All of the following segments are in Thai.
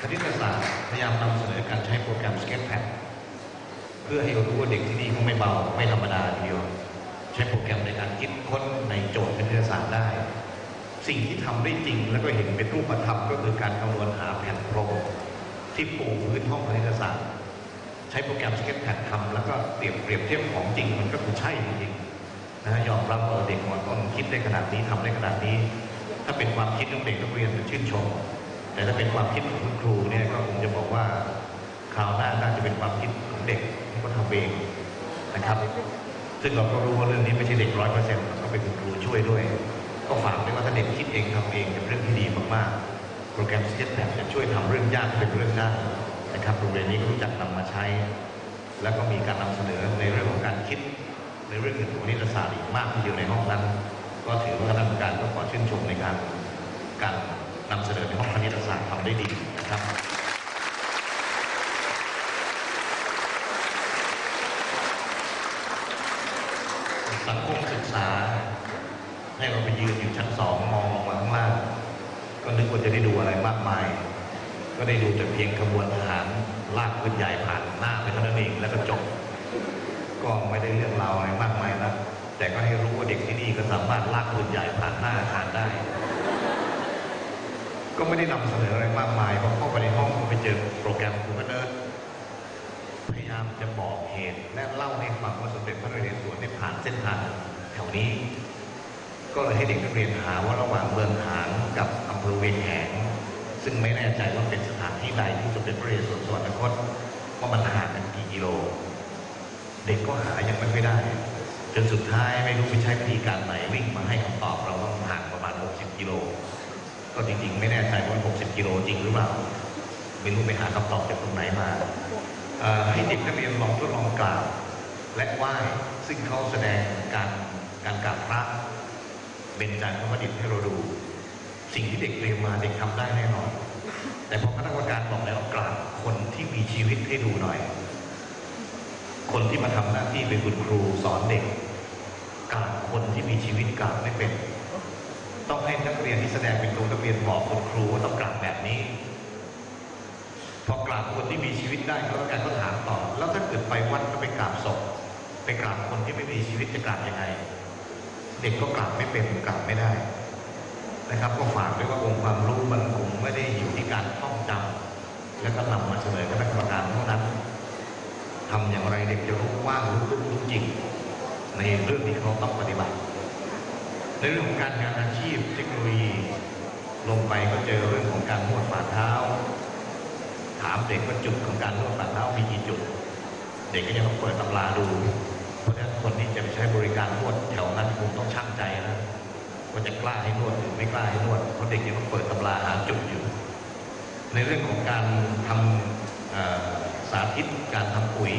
คณิตศาสตร์พยายามนำเสนอการใช้โปรแกรม Sketchpad เพื่อให้รู้ว่าเด็กที่นี่เขาไม่เบาไม่ธรรมดาทีเดียว ใช้โปรแกรมในการคิดค้นในโจทย์คณิตศาสตร์ได้ สิ่งที่ทำได้จริงแล้วก็เห็นเป็นรูปธรรมก็คือการคำนวณหาแผ่นโครงที่ปูพื้นห้องคณิตศาสตร์ ใช้โปรแกรม Sketchpad ทำแล้วก็เปรียบเปรียบเทียบของจริงมันก็คือใช่จริงนะยอมรับว่าเด็กมอต้นคิดได้ขนาดนี้ทำได้ขนาดนี้ ถ้าเป็นความคิดของเด็กนักเรียนจะชื่นชม แต่ถ้าเป็นความคิดของคุณครูเนี่ยก็คงจะบอกว่าคราวหน้าน่าจะเป็นความคิดของเด็กที่เขาทำเองนะครับ ซึ่งเราก็รู้ว่าเรื่องนี้ไม่ใช่เด็กร้อยเปอร์เซ็นต์ก็เป็นคุณครูช่วยด้วย ก็ฝากไว้ว่าถ้าเด็กคิดเองทำเองเป็นเรื่องที่ดีมากๆ โปรแกรม Sketchpad จะช่วยทำเรื่องยากเป็นเรื่องง่ายนะครับโรงเรียนนี้ก็รู้จักนำมาใช้ แล้วก็มีการนำเสนอในเรื่องของการคิด ในเรื่องอื่นของนิตศาสตร์อีกมากที่อยู่ในห้องนั้น ก็ถือว่าคณะกรรมการำได้ดีนะครับสังคมศึกษา ให้เราไปยืนอยู่ชั้นสองมองลงมาข้างล่างก็นึกว่าจะได้ดูอะไรมากมาย ก็ได้ดูแต่เพียงขบวนทหารลากปืนใหญ่ผ่านหน้าไปเท่านั้นเองแล้วก็จบ ก็ไม่ได้เรื่องราวอะไรมากมายนะแต่ก็ให้รู้ว่าเด็กที่นี่ก็สามารถลากปืนใหญ่ผ่านหน้าอาคารได้ ก็ไม่ได้นำเสนออะไรมากมายพอเข้าไปในห้องก็ไปเจอโปรแกรมครูก็เดินพยายามจะบอกเหตุและเล่าให้ฟังว่าสมเด็จพระนเรศวรได้ผ่านเส้นทางแถวนี้ ก็เลยให้เด็กนักเรียนหาว่าระหว่างเมืองหางกับอำเภอเวียงแหงซึ่งไม่แน่ใจว่าเป็นสถานที่ใดที่สมเด็จพระนเรศวรสวรรคตว่ามันห่างกันกี่กิโล เด็กก็หายังไม่ค่อยได้จนสุดท้ายไม่รู้ไปใช้วิธีการไหนวิ่งมาให้คำตอบเราว่าห่างประมาณ 60 กิโล ก็จริงๆ ไม่แน่ใจว่า 60 กิโลจริงหรือเปล่า ไม่รู้ไปหาคำตอบจากตรงไหนมาให้เด็กนักเรียนลองทดลองกราบและไหว้ซึ่งเขาแสดงการการกราบพระเบญจางคประดิษฐ์ให้เราดู สิ่งที่เด็กเรียนมาเด็กทำได้แน่นอน แต่พอคณะกรรมการบอกแล้วกราบคนที่มีชีวิตให้ดูหน่อย คนที่มาทำหน้าที่เป็นคุณครูสอนเด็กกราบคนที่มีชีวิตกราบไม่เป็น ต้องให้นักเรียนที่แสดงเป็นตัวนักเรียนบอกคุณครูว่าต้องกราบแบบนี้ พอกราบคนที่มีชีวิตได้เขาการก็ถามต่อ แล้วถ้าเกิดไปวัดก็ไปกราบศพไปกราบคนที่ไม่มีชีวิตจะกราบยังไง เด็กก็กราบไม่เป็นกราบไม่ได้นะครับ ก็ฝากด้วยว่าองค์ความรู้มันคงไม่ได้อยู่ที่การท่องจำแล้วก็นำมาเสนอคณะกรรมการเท่านั้นทำอย่างไรเด็กจะรู้ว่างรู้ลึกรู้จริงในเรื่องที่เขาต้องปฏิบัติ ในเรื่องของการงานอาชีพเทคโนโลยี ลงไปก็เจอเรื่องของการนวดฝ่าเท้า ถามเด็กว่าจุดของการนวดฝ่าเท้ามีกี่จุด เด็กก็ยังต้องเปิดตำราดู เพราะฉะนั้นคนที่จะไปใช้บริการนวดแถวนั้นคงต้องช่างใจนะว่าจะกล้าให้นวดหรือไม่กล้าให้นวดเพราะเด็กยังต้องเปิดตำราหาจุดอยู่ ในเรื่องของการทำสาธิตการทำปุ๋ย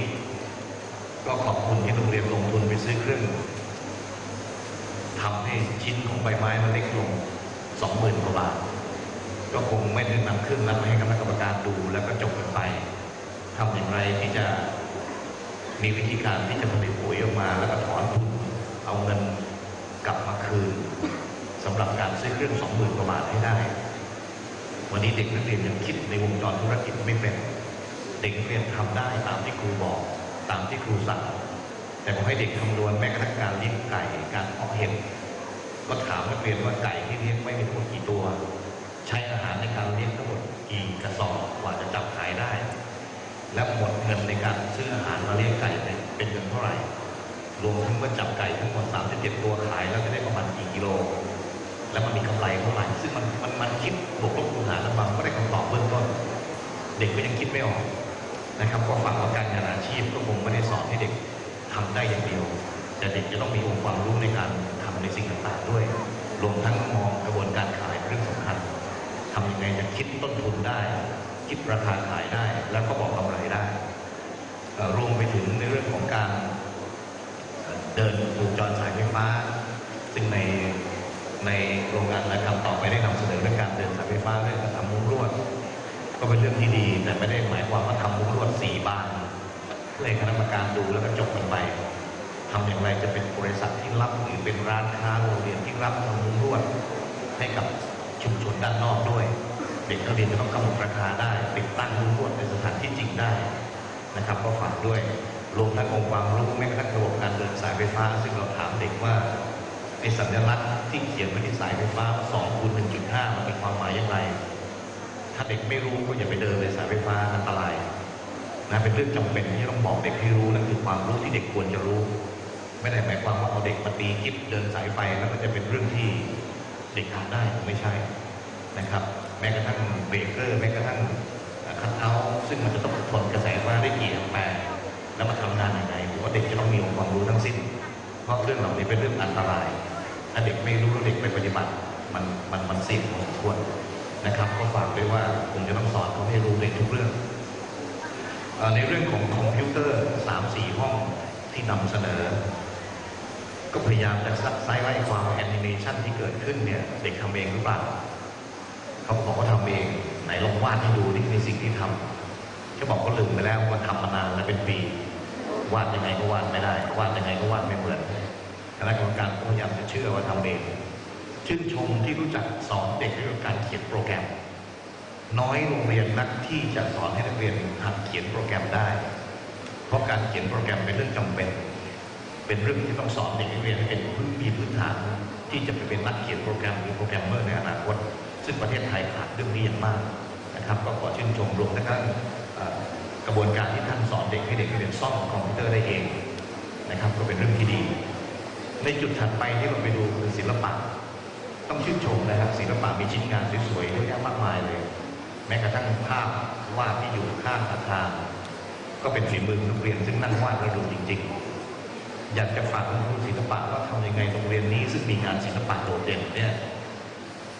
ก็ขอบคุณที่โรงเรียนลงทุนไปซื้อเครื่อง ทำให้ชิ้นของใบไม้มันเล็กลงสองหมื่นกว่าบาท ก็คงไม่ได้นำเครื่องนั้นให้คณะกรรมการดูแล้วก็จบกันไปทำอย่างไรที่จะมีวิธีการที่จะผลิตปุ๋ยออกมา แล้วก็ถอนทุนเอาเงินกลับมาคืนสำหรับการซื้อเครื่องสองหมื่นกว่าบาทให้ได้ วันนี้เด็กนักเรียนยังคิดในวงจรธุรกิจไม่เป็น เด็กนักเรียนทำได้ตามที่ครูบอก ตามที่ครูสั่ง แต่ผมให้เด็กคำนวณแม้กระทั่งการเลี้ยงไก่การเพาะเห็ดก็ถามนักเรียนว่าไก่ที่เลี้ยงไว้มีทั้งหมดกี่ตัว ใช้อาหารในการเลี้ยงทั้งหมดกี่กระสอบกว่าจะจับขายได้ และหมดเงินในการซื้ออาหารมาเลี้ยงไก่เป็นเงินเท่าไหร่รวมทั้งว่าจับไก่ทั้งหมด37ตัวขายแล้วจะได้ประมาณกี่กิโล แล้วมันมีกำไรเท่าไหร่ซึ่งมันมันมันคิดบวกลบคูณหารแล้วบางก็ได้คำตอบเบื้องต้น เด็กก็ยังคิดไม่ออกนะครับก็ฟังว่าการงานอาชีพก็คงไม่ได้สอน ทำได้อย่างเดียว แต่เด็กจะต้องมีองค์ความรู้ในการทำในสิ่งต่างๆด้วย รวมทั้งมองกระบวนการขายเป็นเรื่องสำคัญทำยังไงจะคิดต้นทุนได้ คิดราคาขายได้ แล้วก็บอกกำไรได้รวมไปถึงในเรื่องของการเดินวงจรสายไฟฟ้า ซึ่งในในโรงงานนะครับต่อไปได้นำเสนอเรื่องการเดินสายไฟฟ้าเรื่องการทำมุ้งลวด ก็เป็นเรื่องที่ดี แต่ไม่ได้หมายความว่าทำมุ้งลวดสี่บาน ให้คณะกรรมการดูแล้วก็จบกันไปทำอย่างไรจะเป็นบริษัทที่รับหรือเป็นร้านค้าโรงเรียนที่รับทำมุ้งลวดให้กับชุมชนด้านนอกด้วย เด็กนักเรียนจะต้องกำหนดราคาได้เป็นดูนวดในสถานที่จริงได้นะครับ ก็ฝากด้วยรวมทั้งองค์ความรู้แม้กระทั่งระบบการเดินสายไฟฟ้า ซึ่งเราถามเด็กว่าไอ้สัญลักษณ์ที่เขียนไว้ที่สายไฟฟ้า2คูณ1.5มันมีความหมายอย่างไร ถ้าเด็กไม่รู้ก็อย่าไปเดินในสายไฟฟ้าอันตราย นะเป็นเรื่องจำเป็นที่ต้องบอกเด็กให้รู้นั่นคือความรู้ที่เด็กควรจะรู้ ไม่ได้หมายความว่าเอาเด็กมาตีกิ๊บเดินสายไฟแล้วมันจะเป็นเรื่องที่เด็กทำได้ไม่ใช่นะครับ แม้กระทั่งเบรกเกอร์แม้กระทั่งคัทเอาซึ่งมันจะต้องทนกระแสไฟฟ้าได้กี่แอมแปร์แล้วมาทำงานยังไงหรือว่าเด็กจะต้องมีองค์ความรู้ทั้งสิ้น เพราะเรื่องเหล่านี้เป็นเรื่องอันตราย ถ้าเด็กไม่รู้เด็กไปปฏิบัติมันมันมันเสี่ยงพอสมควรนะครับ ก็ฝากไว้ว่าผมจะต้องสอนเขาให้รู้ในทุกเรื่อง ในเรื่องของคอมพิวเตอร์3-4ห้องที่นำเสนอ ก็พยายามจะซักไซไล่ความแอนิเมชันที่เกิดขึ้นเนี่ยเด็กทำเองหรือเปล่าเขาบอกว่าทำเองไหนลองวาดให้ดูนี่คือสิ่งที่ทำเขาบอกเขาลืมไปแล้วว่าทำมานานแล้วเป็นปีวาดยังไงก็วาดไม่ได้วาดยังไงก็วาดไม่เหมือนคณะกรรมการก็พยายามจะเชื่อว่าทำเองชื่นชมที่รู้จักสอนเด็กเรื่องการเขียนโปรแกรม น้อยโรงเรียนนักที่จะสอนให้นักเรียนหัดเขียนโปรแกรมได้ เพราะการเขียนโปรแกรมเป็นเรื่องจำเป็น เป็นเรื่องที่ต้องสอนเด็กนักเรียนให้เป็นพื้นมีพื้นฐาน ที่จะไปเป็นนักเขียนโปรแกรมหรือโปรแกรมเมอร์ในอนาคต ซึ่งประเทศไทยขาดเรื่องนี้อย่างมากนะครับ ก็ขอชื่นชมรวมทั้งกระบวนการที่ท่านสอนเด็กให้เด็กนักเรียนซ่อมคอมพิวเตอร์ได้เองนะครับ ก็เป็นเรื่องที่ดี ในจุดถัดไปที่เราไปดูคือศิลปะ ต้องชื่นชมนะครับศิลปะมีชิ้นงานสวยๆเยอะแยะมากมายเลย แม้กระทั่งภาพวาดที่อยู่ข้างอาคารก็เป็นฝีมือนักเรียนซึ่งนั่งวาดระดูจริง ๆ อยากจะฝากคุณครูศิลปะว่าทำยังไงโรงเรียนนี้ซึ่งมีงานศิลปะโดดเด่นเนี่ย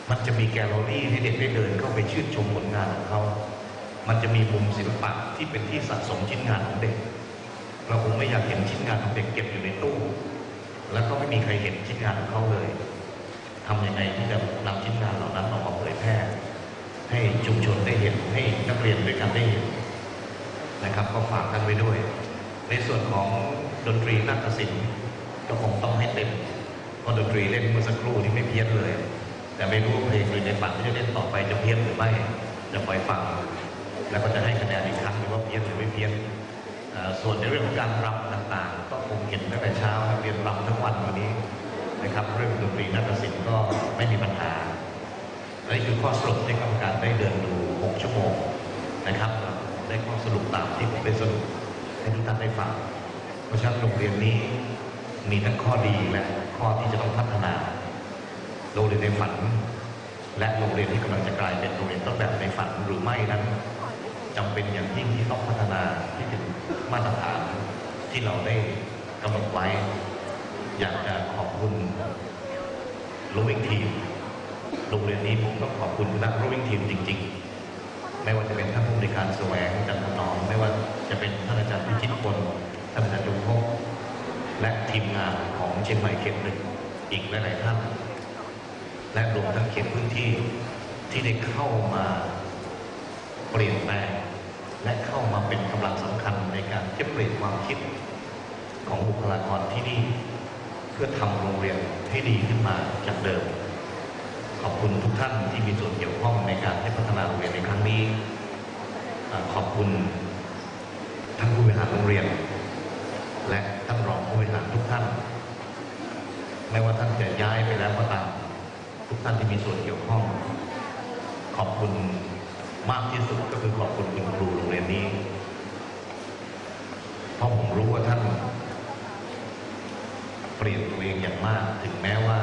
มันจะมีแกลเลอรี่ให้เด็กได้เดินเข้าไปชื่นชมผลงานของเขา มันจะมีมุมศิลปะที่เป็นที่สะสมชิ้นงานของเด็ก เราคงไม่อยากเห็นชิ้นงานของเด็กเก็บอยู่ในตู้ แล้วก็ไม่มีใครเห็นชิ้นงานของเขาเลยทำยังไงที่จะนำชิ้นงานเหล่านั้นออกมาเผยแพร่ ให้ชุมชนได้เห็นให้นักเรียนด้วยกันได้เห็นนะครับก็ฝากกันไว้ด้วย ในส่วนของดนตรีนาฏศิลป์ก็คงต้องให้เต็มเพราะดนตรีเล่นเมื่อสักครู่นี่ไม่เพี้ยนเลย แต่ไม่รู้เพลงในฝันที่จะเล่นต่อไปจะเพี้ยนหรือไม่จะปล่อยฟัง แล้วก็จะให้คะแนนอีกครั้งว่าเพี้ยนหรือไม่เพี้ยนส่วนในเรื่องของการรำต่าง ๆ ก็คงเห็นตั้งแต่เช้านักเรียนรำทั้งวันวันนี้นะครับ เรื่องดนตรีนาฏศิลป์ก็ไม่มีปัญหา นี่คือข้อสรุปที่กรรมการได้เดินดู 6 ชั่วโมงนะครับได้ข้อสรุปตามที่ผมได้สรุปให้ทุกท่านได้ฟัง เพราะฉะนั้นโรงเรียนนี้มีทั้งข้อดีและข้อที่จะต้องพัฒนาโรงเรียนในฝัน และโรงเรียนที่กำลังจะกลายเป็นโรงเรียนต้นแบบในฝันหรือไม่นั้นจำเป็นอย่างยิ่งที่ต้องพัฒนาที่ถึงมาตรฐานที่เราได้กำหนดไว้ อยากจะขอบคุณโรวิ่งทีม โรงเรียนนี้ผมต้องขอบคุณนักโรวิ่งทีมจริง ๆ ไม่ว่าจะเป็นท่านผู้บริการแสวงจันทนอมไม่ว่าจะเป็นท่านอาจารย์พิชิตพลท่านอาจารย์จุงพงและทีมงานของเชียงใหม่เขตหนึ่งอีกหลายๆท่าน และรวมทั้งเขตพื้นที่ที่ได้เข้ามาเปลี่ยนแปลงและเข้ามาเป็นกำลังสำคัญในการจะเปลี่ยนความคิดของบุคลากรที่นี่ เพื่อทำโรงเรียนให้ดีขึ้นมาจากเดิม ขอบคุณทุกท่านที่มีส่วนเกี่ยวข้องในการให้พัฒนาโรงเรียนในครั้งนี้ ขอบคุณท่านผู้บริหารโรงเรียน และท่านรองผู้บริหารทุกท่าน ไม่ว่าท่านจะย้ายไปแล้วก็ตาม ทุกท่านที่มีส่วนเกี่ยวข้อง ขอบคุณมากที่สุดก็คือขอบคุณคุณครูโรงเรียนนี้ เพราะผมรู้ว่าท่านเปลี่ยนตัวเองอย่างมากถึงแม้ว่า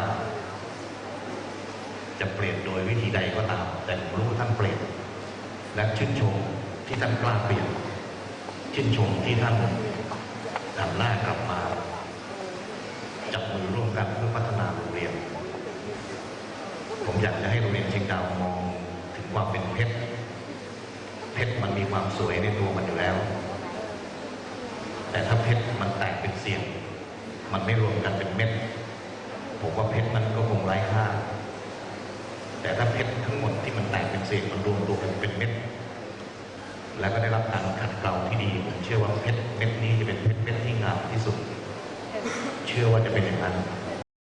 จะเปลี่ยนโดยวิธีใดก็ตาม แต่ผมรู้ว่าท่านเปลี่ยน และชื่นชมที่ท่านกล้าเปลี่ยน ชื่นชมที่ท่านหันหน้ากลับมา จับมือร่วมกันเพื่อพัฒนาโรงเรียน ผมอยากจะให้โรงเรียนเชียงดาวมองถึงความเป็นเพชร เพชรมันมีความสวยในตัวมันอยู่แล้ว แต่ถ้าเพชรมันแตกเป็นเสียง มันไม่รวมกันเป็นเม็ด ผมว่าเพชรมันก็คงไร้ค่า แต่ถ้าเพชรทั้งหมดที่มันแตกเป็นเศษมันรวมตัวกันเป็นเม็ด แล้วก็ได้รับการขัดเกลาที่ดีผมเชื่อว่าเพชรเม็ดนี้จะเป็นเพชรเม็ดที่งามที่สุด เชื่อว่าจะเป็นอย่างนั้น